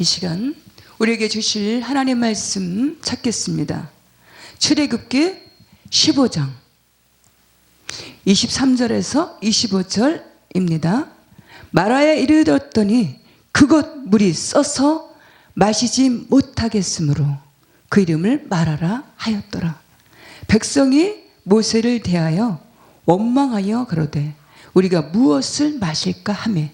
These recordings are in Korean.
이 시간 우리에게 주실 하나님 말씀 찾겠습니다. 출애굽기 15장 23절에서 25절입니다. 마라에 이르렀더니 그곳 물이 써서 마시지 못하겠으므로 그 이름을 마라라 하였더라. 백성이 모세를 대하여 원망하여 그러되 우리가 무엇을 마실까 하매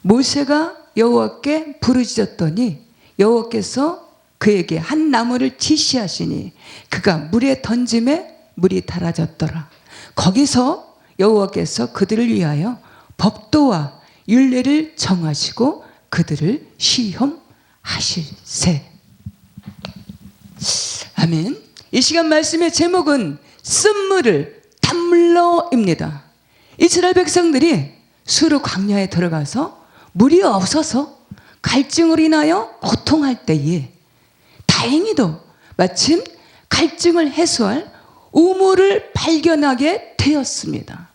모세가 여호와께 부르짖었더니 여호와께서 그에게 한 나무를 지시하시니 그가 물에 던짐에 물이 달아졌더라. 거기서 여호와께서 그들을 위하여 법도와 율례를 정하시고 그들을 시험하실세. 아멘. 이 시간 말씀의 제목은 쓴물을 단물로입니다. 이스라엘 백성들이 수르 광야에 들어가서 물이 없어서 갈증으로 인하여 고통할 때에 다행히도 마침 갈증을 해소할 우물을 발견하게 되었습니다.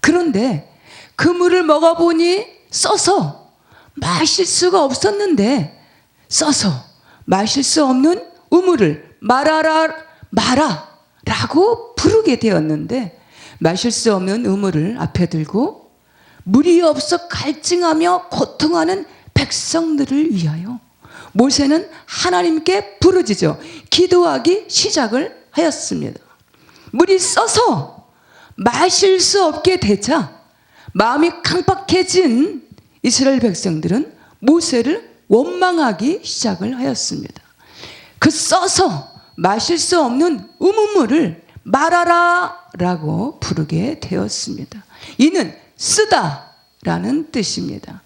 그런데 그 물을 먹어보니 써서 마실 수가 없었는데 써서 마실 수 없는 우물을 마라라 마라라고 부르게 되었는데 마실 수 없는 우물을 앞에 들고 물이 없어 갈증하며 고통하는 백성들을 위하여 모세는 하나님께 부르짖어 기도하기 시작을 하였습니다. 물이 써서 마실 수 없게 되자 마음이 강박해진 이스라엘 백성들은 모세를 원망하기 시작을 하였습니다. 그 써서 마실 수 없는 우물물을 말하라 라고 부르게 되었습니다. 이는 쓰다라는 뜻입니다.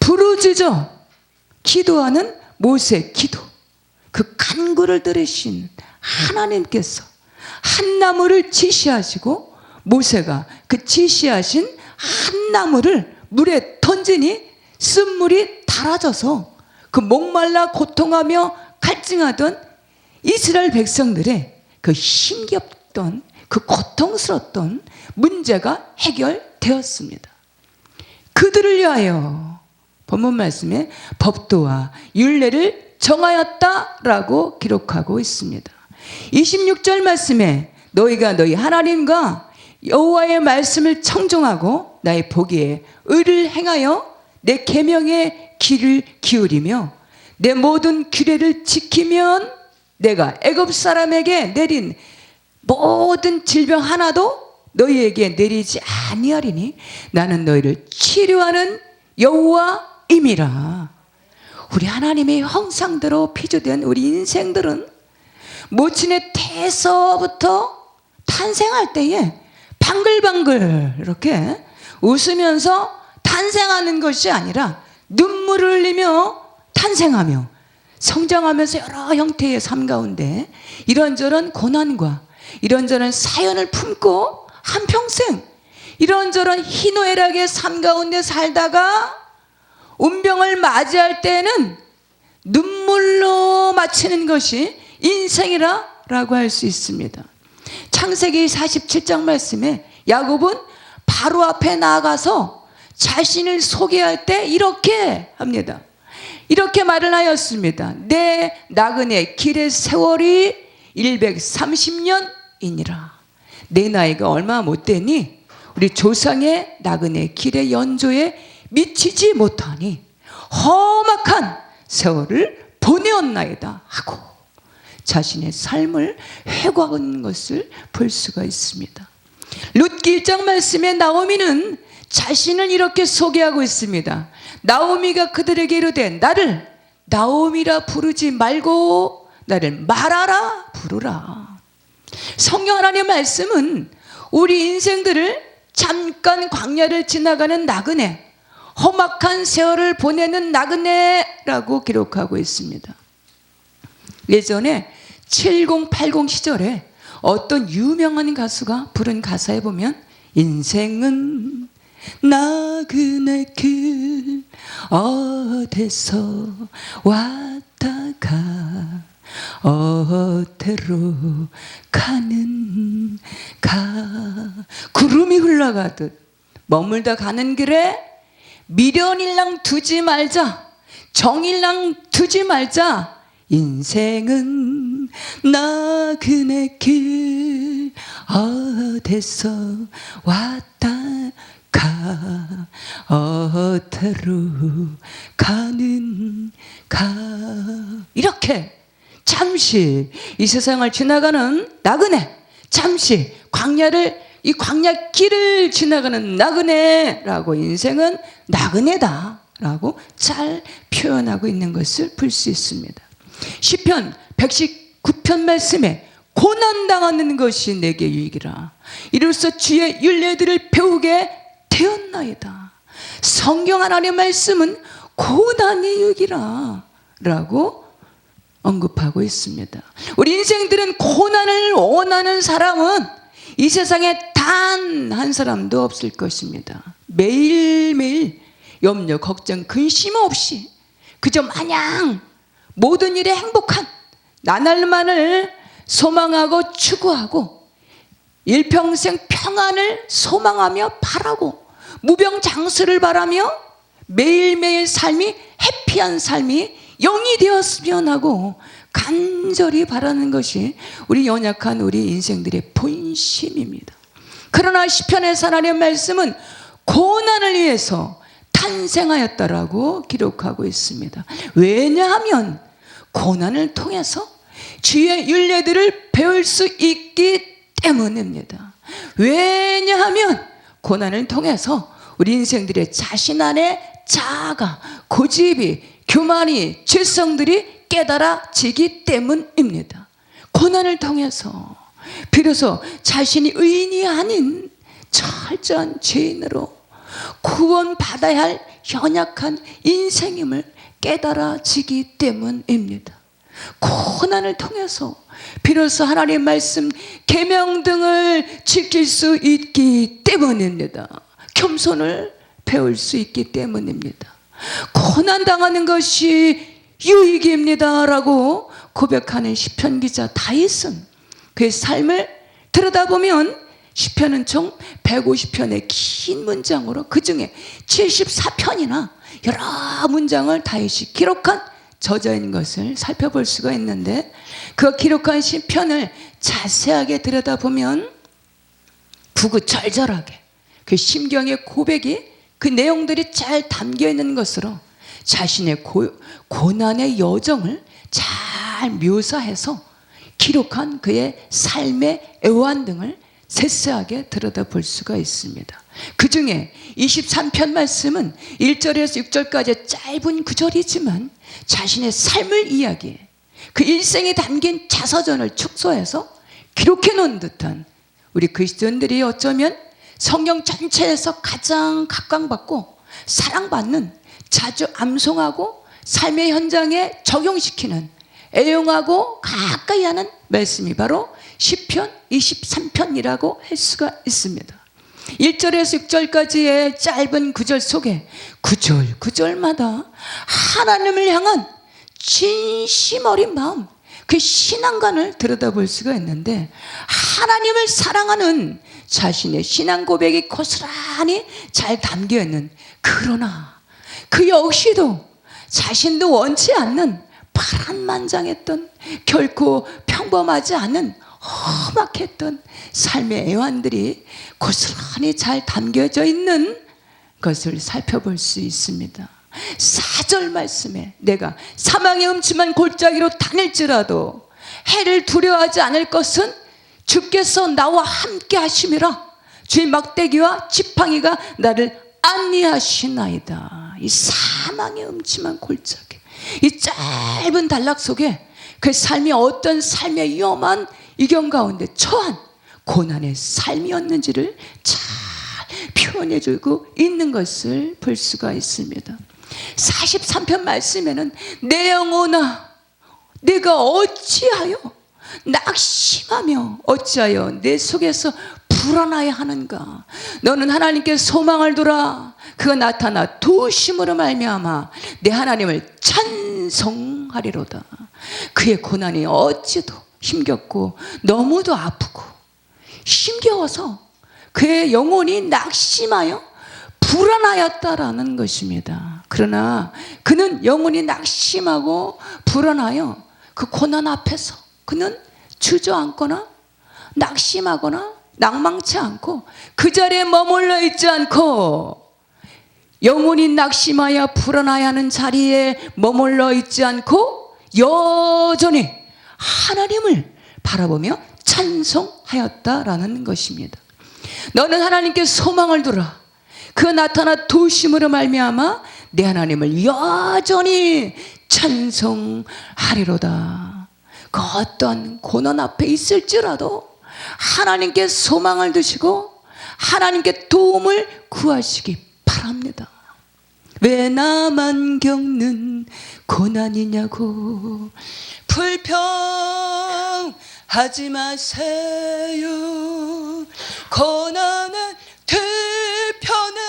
부르짖어 기도하는 모세 기도. 그 간구를 들으신 하나님께서 한 나무를 지시하시고 모세가 그 지시하신 한 나무를 물에 던지니 쓴물이 달아져서 그 목말라 고통하며 갈증하던 이스라엘 백성들의 그 힘겹던 그 고통스럽던 문제가 해결되었습니다. 그들을 위하여 본문 말씀에 법도와 율례를 정하였다라고 기록하고 있습니다. 26절 말씀에 너희가 너희 하나님과 여호와의 말씀을 청종하고 나의 보기에 의를 행하여 내 계명의 길을 기울이며 내 모든 규례를 지키면 내가 애굽 사람에게 내린 모든 질병 하나도 너희에게 내리지 아니하리니 나는 너희를 치료하는 여호와임이라. 우리 하나님의 형상대로 피조된 우리 인생들은 모친의 태서부터 탄생할 때에 방글방글 이렇게 웃으면서 탄생하는 것이 아니라 눈물을 흘리며 탄생하며 성장하면서 여러 형태의 삶 가운데 이런저런 고난과 이런저런 사연을 품고 한평생 이런저런 희노애락의 삶 가운데 살다가 운병을 맞이할 때는 눈물로 마치는 것이 인생이라 라고 할 수 있습니다. 창세기 47장 말씀에 야곱은 바로 앞에 나가서 자신을 소개할 때 이렇게 합니다. 이렇게 말을 하였습니다. 내 나그네 길의 세월이 130년이니라. 내 나이가 얼마 못 되니 우리 조상의 나그네 길의 연조에 미치지 못하니 험악한 세월을 보내었나이다 하고 자신의 삶을 회고한 것을 볼 수가 있습니다. 룻기 1장 말씀에 나오미는 자신을 이렇게 소개하고 있습니다. 나오미가 그들에게 이르되 나를 나오미라 부르지 말고 나를 말하라 부르라. 성경 하나님의 말씀은 우리 인생들을 잠깐 광야를 지나가는 나그네, 험악한 세월을 보내는 나그네라고 기록하고 있습니다. 예전에 7080 시절에 어떤 유명한 가수가 부른 가사에 보면 인생은 나그네 길 어디서 왔다 가 어디로 가는 가. 구름이 흘러가듯 머물다 가는 길에 미련일랑 두지 말자. 정일랑 두 두지 말자. 인생은 나그네 길 어디서 왔다 가. 어디로 가는 가. 이렇게 잠시 이 세상을 지나가는 나그네 잠시 광야를 이 광야 길을 지나가는 나그네라고 인생은 나그네다라고 잘 표현하고 있는 것을 볼 수 있습니다. 시편 119편 말씀에 고난 당하는 것이 내게 유익이라. 이로써 주의 윤례들을 배우게 되었나이다. 성경 하나님의 말씀은 고난이 유익이라. 라고 언급하고 있습니다. 우리 인생들은 고난을 원하는 사람은 이 세상에 단 한 사람도 없을 것입니다. 매일매일 염려, 걱정, 근심 없이 그저 마냥 모든 일에 행복한 나날만을 소망하고 추구하고 일평생 평안을 소망하며 바라고 무병장수를 바라며 매일매일 삶이 해피한 삶이 영이 되었으면 하고 간절히 바라는 것이 우리 연약한 우리 인생들의 본심입니다. 그러나 시편에서 하나님의 말씀은 고난을 위해서 탄생하였다라고 기록하고 있습니다. 왜냐하면 고난을 통해서 주의 윤례들을 배울 수 있기 때문입니다. 왜냐하면 고난을 통해서 우리 인생들의 자신 안에 자아가 고집이 교만이 죄성들이 깨달아지기 때문입니다. 고난을 통해서 비로소 자신이 의인이 아닌 철저한 죄인으로 구원받아야 할 연약한 인생임을 깨달아지기 때문입니다. 고난을 통해서 비로소 하나님의 말씀 계명 등을 지킬 수 있기 때문입니다. 겸손을 배울 수 있기 때문입니다. 고난 당하는 것이 유익입니다라고 고백하는 시편 기자 다윗은 그의 삶을 들여다보면 시편은 총 150편의 긴 문장으로 그 중에 74편이나 여러 문장을 다윗이 기록한 저자인 것을 살펴볼 수가 있는데 그 기록한 시편을 자세하게 들여다보면 부구절절하게 그 심경의 고백이 그 내용들이 잘 담겨 있는 것으로 자신의 고, 고난의 여정을 잘 묘사해서 기록한 그의 삶의 애환 등을 세세하게 들여다 볼 수가 있습니다. 그 중에 23편 말씀은 1절에서 6절까지 짧은 구절이지만 자신의 삶을 이야기해 그 일생에 담긴 자서전을 축소해서 기록해 놓은 듯한 우리 그리스도인들이 어쩌면 성경 전체에서 가장 각광받고 사랑받는 자주 암송하고 삶의 현장에 적용시키는 애용하고 가까이 하는 말씀이 바로 시편 23편이라고 할 수가 있습니다. 1절에서 6절까지의 짧은 구절 속에 구절 구절마다 하나님을 향한 진심 어린 마음 그 신앙관을 들여다볼 수가 있는데 하나님을 사랑하는 자신의 신앙 고백이 고스란히 잘 담겨 있는 그러나 그 역시도 자신도 원치 않는 파란만장했던 결코 평범하지 않은 험악했던 삶의 애환들이 고스란히 잘 담겨져 있는 것을 살펴볼 수 있습니다. 4절 말씀에 내가 사망의 음침한 골짜기로 다닐지라도 해를 두려워하지 않을 것은 주께서 나와 함께 하심이라 주의 막대기와 지팡이가 나를 안니하시나이다. 이 사망의 음침한 골짜기, 이 짧은 단락 속에 그 삶이 어떤 삶의 위험한 이경 가운데 처한 고난의 삶이었는지를 잘 표현해주고 있는 것을 볼 수가 있습니다. 43편 말씀에는 내 영혼아 내가 어찌하여 낙심하며 어찌하여 내 속에서 불안하여 하는가? 너는 하나님께 소망을 두라. 그가 나타나 도심으로 말미암아 내 하나님을 찬송하리로다. 그의 고난이 어찌도 힘겹고 너무도 아프고 힘겨워서 그의 영혼이 낙심하여 불안하였다라는 것입니다. 그러나 그는 영혼이 낙심하고 불안하여 그 고난 앞에서 그는 주저앉거나 낙심하거나 낭망치 않고 그 자리에 머물러 있지 않고 영혼이 낙심하여 불안하여 하는 자리에 머물러 있지 않고 여전히 하나님을 바라보며 찬송하였다라는 것입니다. 너는 하나님께 소망을 두라. 그 나타나 도심으로 말미암아 내 하나님을 여전히 찬송하리로다. 그 어떤 고난 앞에 있을지라도 하나님께 소망을 두시고 하나님께 도움을 구하시기 바랍니다. 왜 나만 겪는 고난이냐고 불평하지 마세요. 고난은 뒤편에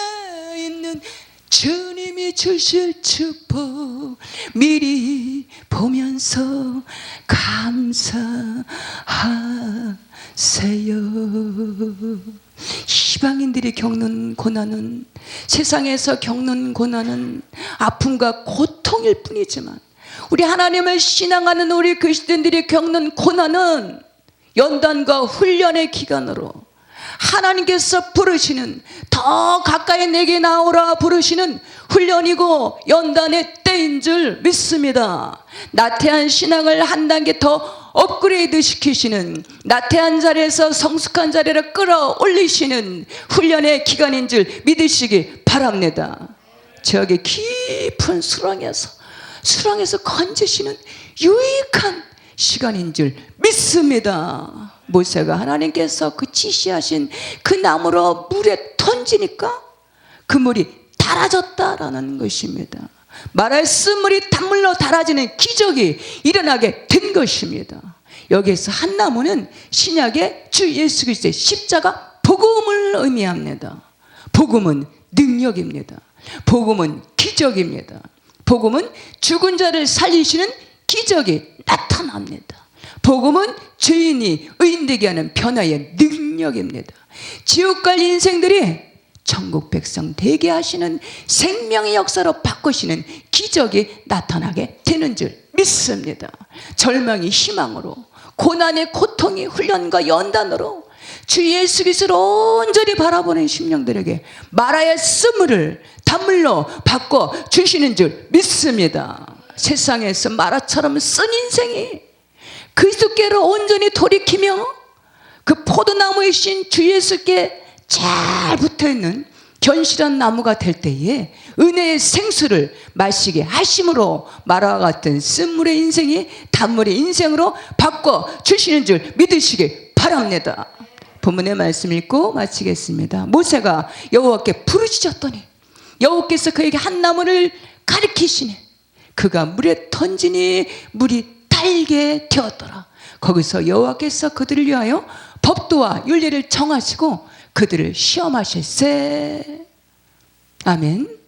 있는 주님 이 주실 축복 미리 보면서 감사하세요. 이방인들이 겪는 고난은 세상에서 겪는 고난은 아픔과 고통일 뿐이지만 우리 하나님을 신앙하는 우리 그리스도인들이 겪는 고난은 연단과 훈련의 기간으로 하나님께서 부르시는 더 가까이 내게 나오라 부르시는 훈련이고 연단의 때인 줄 믿습니다. 나태한 신앙을 한 단계 더 업그레이드 시키시는 나태한 자리에서 성숙한 자리를 끌어올리시는 훈련의 기간인 줄 믿으시기 바랍니다. 저기 깊은 수렁에서 수렁에서 건지시는 유익한 시간인 줄 믿습니다. 모세가 하나님께서 그 지시하신 그 나무로 물에 던지니까 그 물이 달아졌다라는 것입니다. 말할 쓴물이 단물로 달아지는 기적이 일어나게 된 것입니다. 여기에서 한 나무는 신약의 주 예수 그리스도의 십자가 복음을 의미합니다. 복음은 능력입니다. 복음은 기적입니다. 복음은 죽은 자를 살리시는 기적이 나타납니다. 복음은 죄인이 의인되게 하는 변화의 능력입니다. 지옥 갈 인생들이 천국 백성 되게 하시는 생명의 역사로 바꾸시는 기적이 나타나게 되는 줄 믿습니다. 절망이 희망으로 고난의 고통이 훈련과 연단으로 주 예수 그리스도를 온전히 바라보는 심령들에게 말하여 쓴물을 단물로 바꿔 주시는 줄 믿습니다. 세상에서 마라처럼 쓴 인생이 그리스도께로 온전히 돌이키며 그 포도나무의 신주 예수께 잘 붙어있는 견실한 나무가 될 때에 은혜의 생수를 마시게 하심으로 말아와 같은 쓴물의 인생이 단물의 인생으로 바꿔 주시는 줄 믿으시기 바랍니다. 본문의 말씀 읽고 마치겠습니다. 모세가 여호와께 부르짖었더니 여호와께서 그에게 한 나무를 가리키시니 그가 물에 던지니 물이 달게 되었더라. 거기서 여호와께서 그들을 위하여 법도와 윤례를 정하시고 그들을 시험하실세. 아멘.